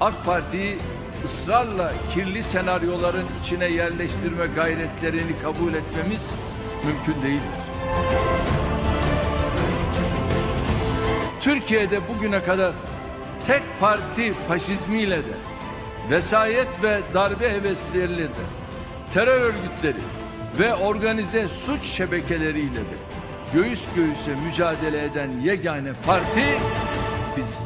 AK Parti'yi ısrarla kirli senaryoların içine yerleştirme gayretlerini kabul etmemiz mümkün değildir. Türkiye'de bugüne kadar tek parti faşizmiyle de, vesayet ve darbe hevesleriyle de, terör örgütleri ve organize suç şebekeleriyle de göğüs göğüse mücadele eden yegane parti biz.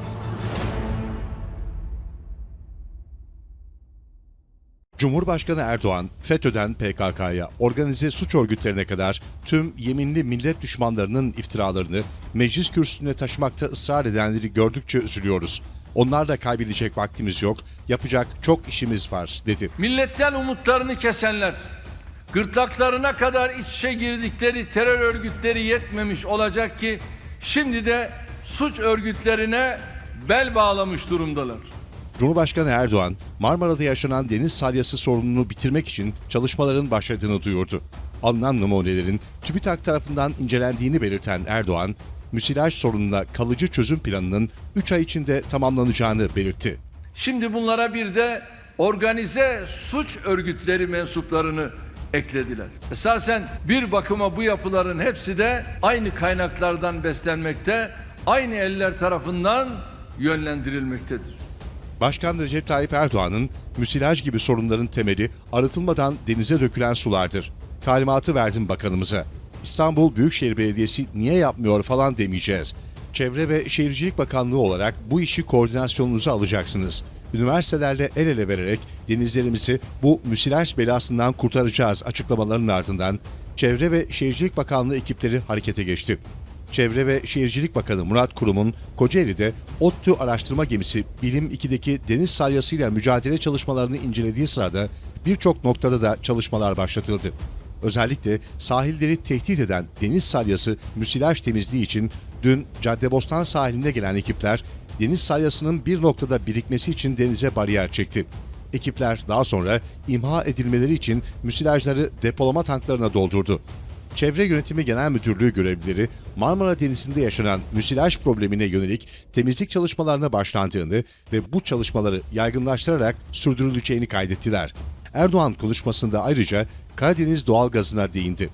Cumhurbaşkanı Erdoğan, FETÖ'den PKK'ya, organize suç örgütlerine kadar tüm yeminli millet düşmanlarının iftiralarını meclis kürsüsüne taşımakta ısrar edenleri gördükçe üzülüyoruz. Onlarla kaybedecek vaktimiz yok, yapacak çok işimiz var, dedi. Milletten umutlarını kesenler, gırtlaklarına kadar iç içe girdikleri terör örgütleri yetmemiş olacak ki şimdi de suç örgütlerine bel bağlamış durumdalar. Cumhurbaşkanı Erdoğan, Marmara'da yaşanan deniz salyası sorununu bitirmek için çalışmaların başladığını duyurdu. Alınan numunelerin TÜBİTAK tarafından incelendiğini belirten Erdoğan, müsilaj sorununa kalıcı çözüm planının 3 ay içinde tamamlanacağını belirtti. Şimdi bunlara bir de organize suç örgütleri mensuplarını eklediler. Esasen bir bakıma bu yapıların hepsi de aynı kaynaklardan beslenmekte, aynı eller tarafından yönlendirilmektedir. Başkan Recep Tayyip Erdoğan'ın müsilaj gibi sorunların temeli arıtılmadan denize dökülen sulardır. Talimatı verdim bakanımıza. İstanbul Büyükşehir Belediyesi niye yapmıyor falan demeyeceğiz. Çevre ve Şehircilik Bakanlığı olarak bu işi koordinasyonunuza alacaksınız. Üniversitelerle el ele vererek denizlerimizi bu müsilaj belasından kurtaracağız açıklamalarının ardından Çevre ve Şehircilik Bakanlığı ekipleri harekete geçti. Çevre ve Şehircilik Bakanı Murat Kurum'un Kocaeli'de ODTÜ araştırma gemisi Bilim 2'deki deniz salyasıyla mücadele çalışmalarını incelediği sırada birçok noktada da çalışmalar başlatıldı. Özellikle sahilleri tehdit eden deniz salyası müsilaj temizliği için dün Caddebostan sahiline gelen ekipler deniz salyasının bir noktada birikmesi için denize bariyer çekti. Ekipler daha sonra imha edilmeleri için müsilajları depolama tanklarına doldurdu. Çevre Yönetimi Genel Müdürlüğü görevlileri Marmara Denizi'nde yaşanan müsilaj problemine yönelik temizlik çalışmalarına başlandığını ve bu çalışmaları yaygınlaştırarak sürdürüleceğini kaydettiler. Erdoğan konuşmasında ayrıca Karadeniz doğalgazına değindi.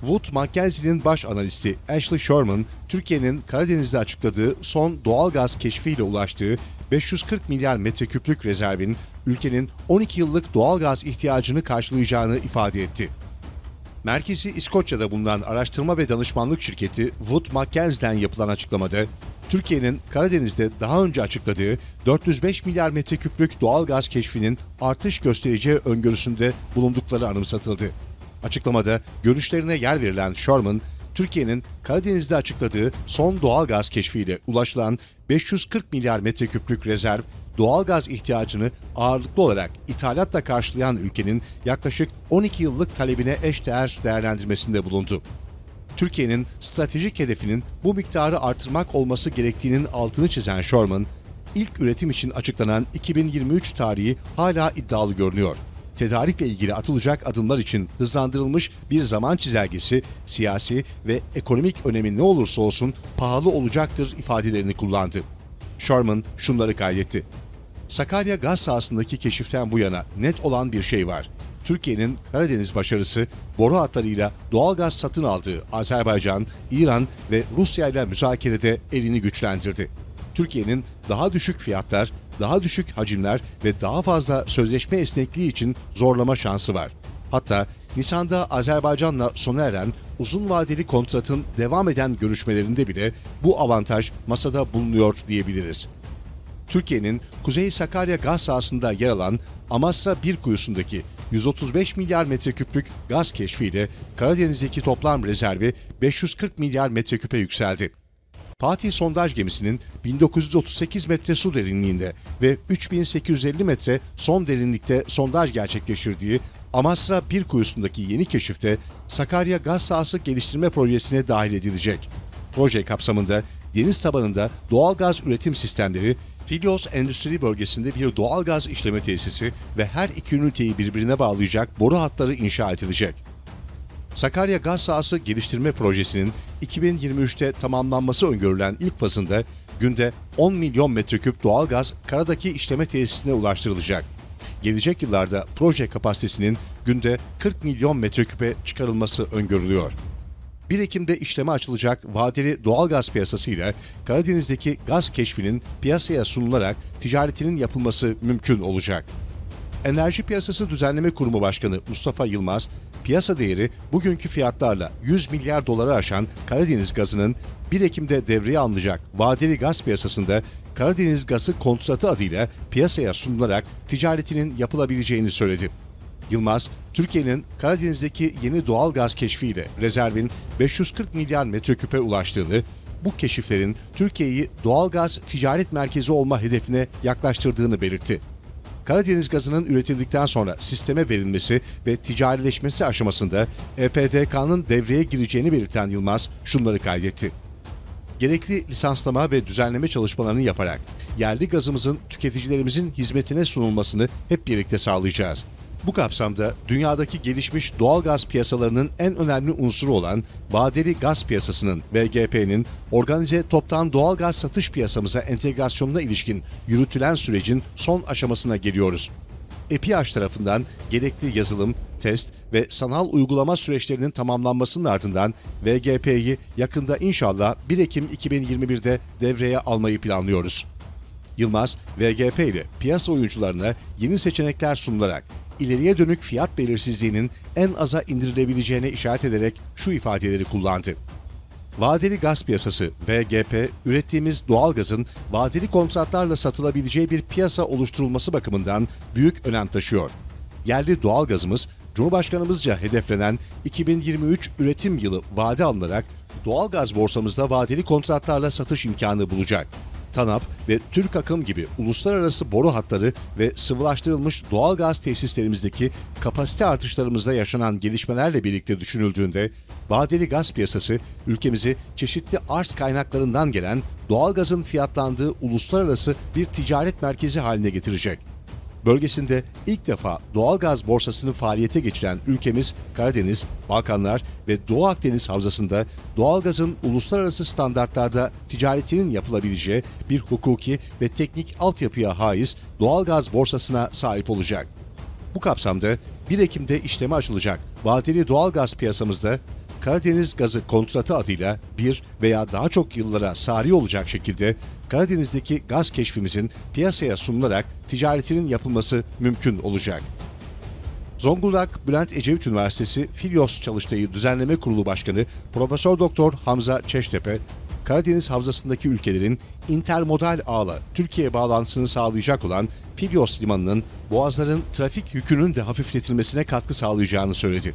Wood Mackenzie'nin baş analisti Ashley Sherman, Türkiye'nin Karadeniz'de açıkladığı son doğal gaz keşfiyle ulaştığı 540 milyar metreküplük rezervin ülkenin 12 yıllık doğal gaz ihtiyacını karşılayacağını ifade etti. Merkezi İskoçya'da bulunan araştırma ve danışmanlık şirketi Wood Mackenzie'den yapılan açıklamada, Türkiye'nin Karadeniz'de daha önce açıkladığı 405 milyar metreküplük doğal gaz keşfinin artış göstereceği öngörüsünde bulundukları anımsatıldı. Açıklamada görüşlerine yer verilen Sherman, Türkiye'nin Karadeniz'de açıkladığı son doğal gaz keşfiyle ulaşılan 540 milyar metreküplük rezerv, doğal gaz ihtiyacını ağırlıklı olarak ithalatla karşılayan ülkenin yaklaşık 12 yıllık talebine eşdeğer değerlendirmesinde bulundu. Türkiye'nin stratejik hedefinin bu miktarı artırmak olması gerektiğinin altını çizen Sherman, ilk üretim için açıklanan 2023 tarihi hala iddialı görünüyor. Tedarikle ilgili atılacak adımlar için hızlandırılmış bir zaman çizelgesi, siyasi ve ekonomik önemi ne olursa olsun pahalı olacaktır ifadelerini kullandı. Sherman şunları kaydetti. Sakarya gaz sahasındaki keşiften bu yana net olan bir şey var. Türkiye'nin Karadeniz başarısı boru hatlarıyla doğal gaz satın aldığı Azerbaycan, İran ve Rusya ile müzakerede elini güçlendirdi. Türkiye'nin daha düşük fiyatlar, daha düşük hacimler ve daha fazla sözleşme esnekliği için zorlama şansı var. Hatta Nisan'da Azerbaycan'la sona eren uzun vadeli kontratın devam eden görüşmelerinde bile bu avantaj masada bulunuyor diyebiliriz. Türkiye'nin Kuzey Sakarya gaz sahasında yer alan Amasra 1 kuyusundaki 135 milyar metreküplük gaz keşfiyle Karadeniz'deki toplam rezervi 540 milyar metreküpe yükseldi. Fatih sondaj gemisinin 1938 metre su derinliğinde ve 3850 metre son derinlikte sondaj gerçekleştirdiği Amasra 1 kuyusundaki yeni keşifte Sakarya Gaz Sahası Geliştirme Projesi'ne dahil edilecek. Proje kapsamında deniz tabanında doğal gaz üretim sistemleri, Filyos Endüstri Bölgesi'nde bir doğal gaz işleme tesisi ve her iki üniteyi birbirine bağlayacak boru hatları inşa edilecek. Sakarya Gaz Sahası Geliştirme Projesi'nin 2023'te tamamlanması öngörülen ilk fazında günde 10 milyon metreküp doğalgaz karadaki işleme tesisine ulaştırılacak. Gelecek yıllarda proje kapasitesinin günde 40 milyon metreküpe çıkarılması öngörülüyor. 1 Ekim'de işleme açılacak vadeli doğalgaz piyasasıyla Karadeniz'deki gaz keşfinin piyasaya sunularak ticaretinin yapılması mümkün olacak. Enerji Piyasası Düzenleme Kurumu Başkanı Mustafa Yılmaz, piyasa değeri bugünkü fiyatlarla 100 milyar doları aşan Karadeniz gazının 1 Ekim'de devreye alınacak vadeli gaz piyasasında Karadeniz gazı kontratı adıyla piyasaya sunularak ticaretinin yapılabileceğini söyledi. Yılmaz, Türkiye'nin Karadeniz'deki yeni doğal gaz keşfiyle rezervin 540 milyar metreküpe ulaştığını, bu keşiflerin Türkiye'yi doğal gaz ticaret merkezi olma hedefine yaklaştırdığını belirtti. Karadeniz gazının üretildikten sonra sisteme verilmesi ve ticarileşmesi aşamasında EPDK'nın devreye gireceğini belirten Yılmaz şunları kaydetti. Gerekli lisanslama ve düzenleme çalışmalarını yaparak yerli gazımızın tüketicilerimizin hizmetine sunulmasını hep birlikte sağlayacağız. Bu kapsamda dünyadaki gelişmiş doğal gaz piyasalarının en önemli unsuru olan vadeli gaz piyasasının VGP'nin organize toptan doğal gaz satış piyasamıza entegrasyonuna ilişkin yürütülen sürecin son aşamasına geliyoruz. EPİAŞ tarafından gerekli yazılım, test ve sanal uygulama süreçlerinin tamamlanmasının ardından VGP'yi yakında inşallah 1 Ekim 2021'de devreye almayı planlıyoruz. Yılmaz, VGP ile piyasa oyuncularına yeni seçenekler sunularak ileriye dönük fiyat belirsizliğinin en aza indirilebileceğine işaret ederek şu ifadeleri kullandı. Vadeli gaz piyasası VGP, ürettiğimiz doğal gazın vadeli kontratlarla satılabileceği bir piyasa oluşturulması bakımından büyük önem taşıyor. Yerli doğal gazımız, Cumhurbaşkanımızca hedeflenen 2023 üretim yılı vade alınarak doğal gaz borsamızda vadeli kontratlarla satış imkanı bulacak. TANAP ve Türk Akım gibi uluslararası boru hatları ve sıvılaştırılmış doğal gaz tesislerimizdeki kapasite artışlarımızda yaşanan gelişmelerle birlikte düşünüldüğünde vadeli gaz piyasası ülkemizi çeşitli arz kaynaklarından gelen doğal gazın fiyatlandığı uluslararası bir ticaret merkezi haline getirecek. Bölgesinde ilk defa doğal gaz borsasını faaliyete geçiren ülkemiz Karadeniz, Balkanlar ve Doğu Akdeniz havzasında doğalgazın uluslararası standartlarda ticaretinin yapılabileceği bir hukuki ve teknik altyapıya haiz doğalgaz borsasına sahip olacak. Bu kapsamda 1 Ekim'de işleme açılacak vadeli doğalgaz piyasamızda Karadeniz Gazı kontratı adıyla bir veya daha çok yıllara sari olacak şekilde Karadeniz'deki gaz keşfimizin piyasaya sunularak ticaretinin yapılması mümkün olacak. Zonguldak Bülent Ecevit Üniversitesi Filyos Çalıştayı Düzenleme Kurulu Başkanı Profesör Doktor Hamza Çeştepe, Karadeniz Havzası'ndaki ülkelerin intermodal ağla Türkiye bağlantısını sağlayacak olan Filyos Limanı'nın boğazların trafik yükünün de hafifletilmesine katkı sağlayacağını söyledi.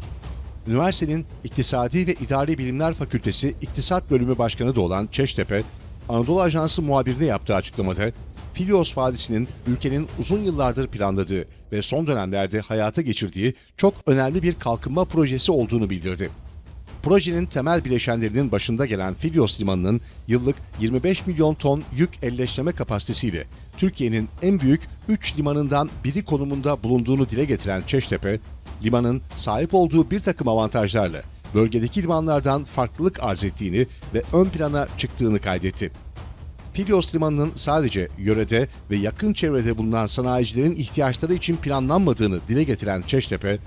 Üniversitenin İktisadi ve İdari Bilimler Fakültesi İktisat Bölümü Başkanı da olan Çeştepe, Anadolu Ajansı muhabirine yaptığı açıklamada, Filyos Vadisi'nin ülkenin uzun yıllardır planladığı ve son dönemlerde hayata geçirdiği çok önemli bir kalkınma projesi olduğunu bildirdi. Projenin temel bileşenlerinin başında gelen Filyos Limanı'nın yıllık 25 milyon ton yük elleştirme kapasitesiyle Türkiye'nin en büyük 3 limanından biri konumunda bulunduğunu dile getiren Çeştepe, limanın sahip olduğu bir takım avantajlarla bölgedeki limanlardan farklılık arz ettiğini ve ön plana çıktığını kaydetti. Filyos Limanı'nın sadece yörede ve yakın çevrede bulunan sanayicilerin ihtiyaçları için planlanmadığını dile getiren Çeştepe,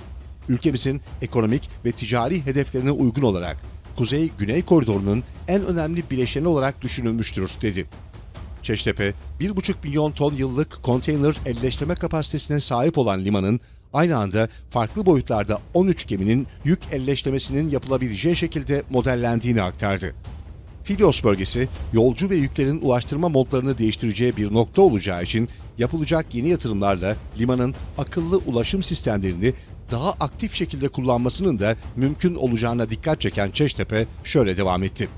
ülkemizin ekonomik ve ticari hedeflerine uygun olarak Kuzey-Güney koridorunun en önemli bileşeni olarak düşünülmüştür dedi. Çeştepe, 1,5 milyon ton yıllık konteyner elleştirme kapasitesine sahip olan limanın aynı anda farklı boyutlarda 13 geminin yük elleştirmesinin yapılabileceği şekilde modellendiğini aktardı. Filyos bölgesi, yolcu ve yüklerin ulaştırma modlarını değiştireceği bir nokta olacağı için yapılacak yeni yatırımlarla limanın akıllı ulaşım sistemlerini daha aktif şekilde kullanmasının da mümkün olacağına dikkat çeken Çeştepe şöyle devam etti.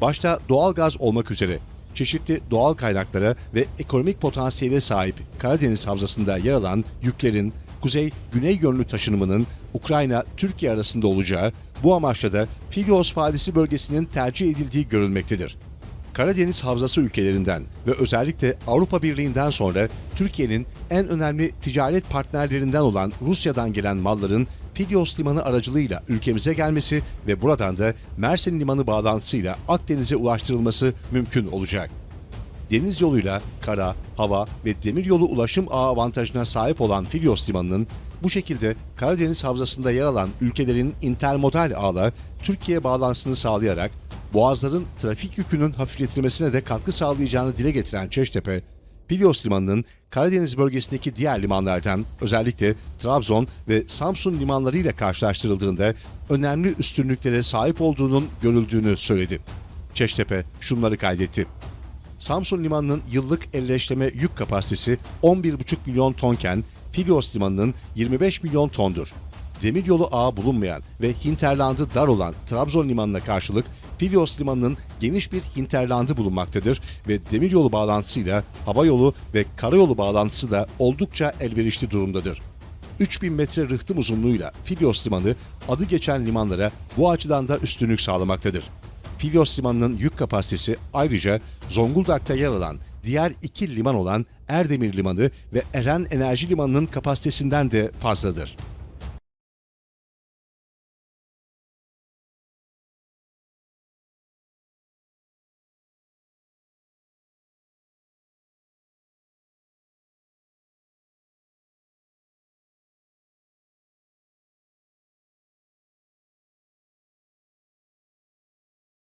Başta doğal gaz olmak üzere çeşitli doğal kaynaklara ve ekonomik potansiyele sahip Karadeniz Havzası'nda yer alan yüklerin kuzey-güney yönlü taşınımının Ukrayna-Türkiye arasında olacağı bu amaçla da Filyos Vadisi bölgesinin tercih edildiği görülmektedir. Karadeniz Havzası ülkelerinden ve özellikle Avrupa Birliği'nden sonra Türkiye'nin en önemli ticaret partnerlerinden olan Rusya'dan gelen malların Filyos Limanı aracılığıyla ülkemize gelmesi ve buradan da Mersin Limanı bağlantısıyla Akdeniz'e ulaştırılması mümkün olacak. Deniz yoluyla kara, hava ve demir yolu ulaşım ağı avantajına sahip olan Filyos Limanı'nın bu şekilde Karadeniz Havzası'nda yer alan ülkelerin intermodal ağla Türkiye bağlantısını sağlayarak boğazların trafik yükünün hafifletilmesine de katkı sağlayacağını dile getiren Çeştepe, Filyos Limanı'nın Karadeniz bölgesindeki diğer limanlardan özellikle Trabzon ve Samsun limanlarıyla karşılaştırıldığında önemli üstünlüklere sahip olduğunun görüldüğünü söyledi. Çeştepe şunları kaydetti. Samsun Limanı'nın yıllık elleşleme yük kapasitesi 11,5 milyon tonken Filyos Limanı'nın 25 milyon tondur. Demiryolu ağı bulunmayan ve hinterlandı dar olan Trabzon Limanı'na karşılık Filyos Limanı'nın geniş bir hinterlandı bulunmaktadır ve demiryolu bağlantısıyla hava yolu ve karayolu bağlantısı da oldukça elverişli durumdadır. 3000 metre rıhtım uzunluğuyla Filyos Limanı adı geçen limanlara bu açıdan da üstünlük sağlamaktadır. Filyos Limanı'nın yük kapasitesi ayrıca Zonguldak'ta yer alan diğer iki liman olan Erdemir Limanı ve Eren Enerji Limanı'nın kapasitesinden de fazladır.